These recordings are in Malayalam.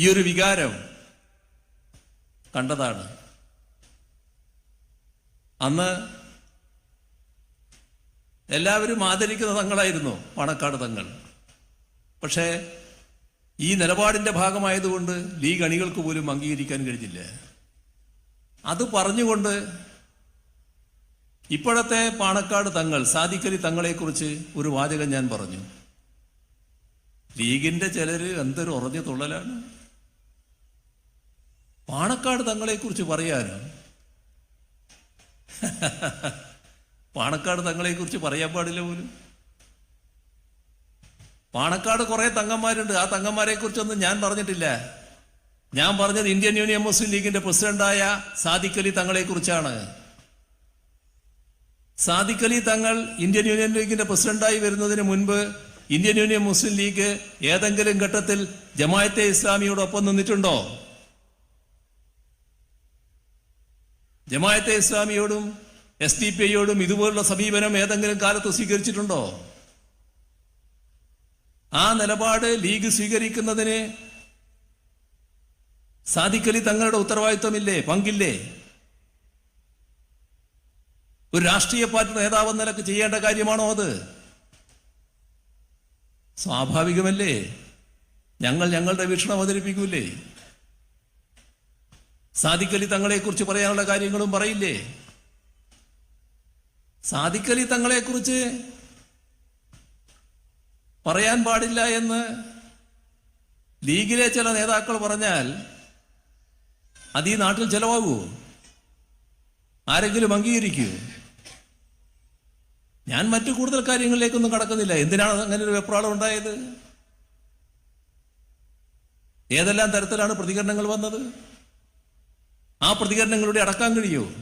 ഈ ഒരു വികാരം കണ്ടതാണ്. അന്ന് എല്ലാവരും ആദരിക്കുന്ന തങ്ങളായിരുന്നു പണക്കാട് തങ്ങൾ. പക്ഷേ ഈ നിലപാടിന്റെ ഭാഗമായതുകൊണ്ട് ലീഗ് അണികൾക്ക് പോലും അംഗീകരിക്കാൻ കഴിഞ്ഞില്ല. അത് പറഞ്ഞുകൊണ്ട് ഇപ്പോഴത്തെ പാണക്കാട് തങ്ങൾ സാദിക്കലി തങ്ങളെക്കുറിച്ച് ഒരു വാചകം ഞാൻ പറഞ്ഞു. ലീഗിന്റെ ചിലര് എന്തൊരു ഉറഞ്ഞ തുള്ളലാണ്. പാണക്കാട് തങ്ങളെക്കുറിച്ച് പറയാനോ പാണക്കാട് തങ്ങളെക്കുറിച്ച് പറയാൻ പാടില്ല പോലും. പാണക്കാട് കുറെ തങ്ങന്മാരുണ്ട്. ആ തങ്ങന്മാരെ കുറിച്ചൊന്നും ഞാൻ പറഞ്ഞിട്ടില്ല. ഞാൻ പറഞ്ഞത് ഇന്ത്യൻ യൂണിയൻ മുസ്ലിം ലീഗിന്റെ പ്രസിഡന്റായ സാദിഖ് അലി തങ്ങളെ കുറിച്ചാണ് അലി തങ്ങൾ ഇന്ത്യൻ യൂണിയൻ ലീഗിന്റെ പ്രസിഡന്റായി വരുന്നതിന് മുൻപ് ഇന്ത്യൻ യൂണിയൻ മുസ്ലിം ലീഗ് ഏതെങ്കിലും ഘട്ടത്തിൽ ജമായത്തെ ഇസ്ലാമിയോടൊപ്പം നിന്നിട്ടുണ്ടോ? ജമായത്തെ ഇസ്ലാമിയോടും എസ് ഡി പി ഐയോടും ഇതുപോലുള്ള സമീപനം ഏതെങ്കിലും കാലത്ത് സ്വീകരിച്ചിട്ടുണ്ടോ? ആ നിലപാട് ലീഗ് സ്വീകരിക്കുന്നതിന് സാധിക്കലി തങ്ങളുടെ ഉത്തരവാദിത്വമില്ലേ? പങ്കില്ലേ? ഒരു രാഷ്ട്രീയ പാർട്ടി നേതാവെന്ന നിലയ്ക്ക് ചെയ്യേണ്ട കാര്യമാണോ അത്? സ്വാഭാവികമല്ലേ? ഞങ്ങൾ ഞങ്ങളുടെ വീക്ഷണം അവതരിപ്പിക്കൂലേ? സാദിഖലി തങ്ങളെക്കുറിച്ച് പറയാനുള്ള കാര്യങ്ങളും പറയില്ലേ? സാദിഖലി തങ്ങളെക്കുറിച്ച് പറയാൻ പാടില്ല എന്ന് ലീഗിലെ ചില നേതാക്കൾ പറഞ്ഞാൽ അത് ഈ നാട്ടിൽ ചിലവാകുമോ ആരെങ്കിലും അംഗീകരിക്കൂ? ഞാൻ മറ്റു കൂടുതൽ കാര്യങ്ങളിലേക്കൊന്നും കടക്കുന്നില്ല. എന്തിനാണ് അങ്ങനെ ഒരു വെപ്രാളം ഉണ്ടായത്? ഏതെല്ലാം തരത്തിലാണ് പ്രതികരണങ്ങൾ വന്നത്? ആ പ്രതികരണങ്ങളുടെ അടക്കാൻ കഴിയൂ.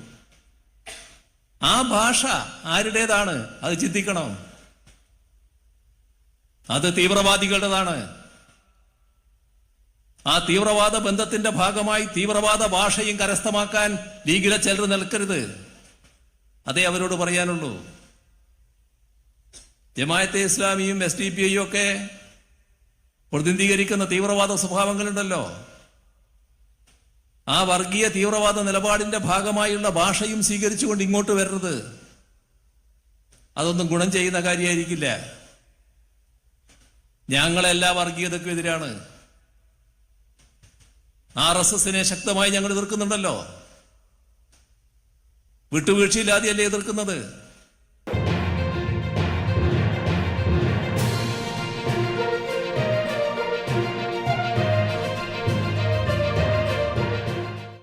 ആ ഭാഷ ആരുടേതാണ്? അത് ചിന്തിക്കണം. അത് തീവ്രവാദികളുടേതാണ്. ആ തീവ്രവാദ ബന്ധത്തിന്റെ ഭാഗമായി തീവ്രവാദ ഭാഷയും കരസ്ഥമാക്കാൻ ലീഗിലെ ചിലർ നിൽക്കരുത്. അതേ അവരോട് പറയാനുള്ളൂ. ജമായത്തെ ഇസ്ലാമിയും എസ് ഡി പി ഐയും ഒക്കെ പ്രതിനിധീകരിക്കുന്ന തീവ്രവാദ സ്വഭാവങ്ങളുണ്ടല്ലോ. ആ വർഗീയ തീവ്രവാദ നിലപാടിന്റെ ഭാഗമായുള്ള ഭാഷയും സ്വീകരിച്ചുകൊണ്ട് ഇങ്ങോട്ട് വരരുത് അതൊന്നും ഗുണം ചെയ്യുന്ന കാര്യമായിരിക്കില്ല. ഞങ്ങളെല്ലാ വർഗീയതക്കും എതിരാണ്. ആർ എസ് എസിനെ ശക്തമായി ഞങ്ങൾ എതിർക്കുന്നുണ്ടല്ലോ. വിട്ടുവീഴ്ചയില്ലാതെയല്ലേ എതിർക്കുന്നത്?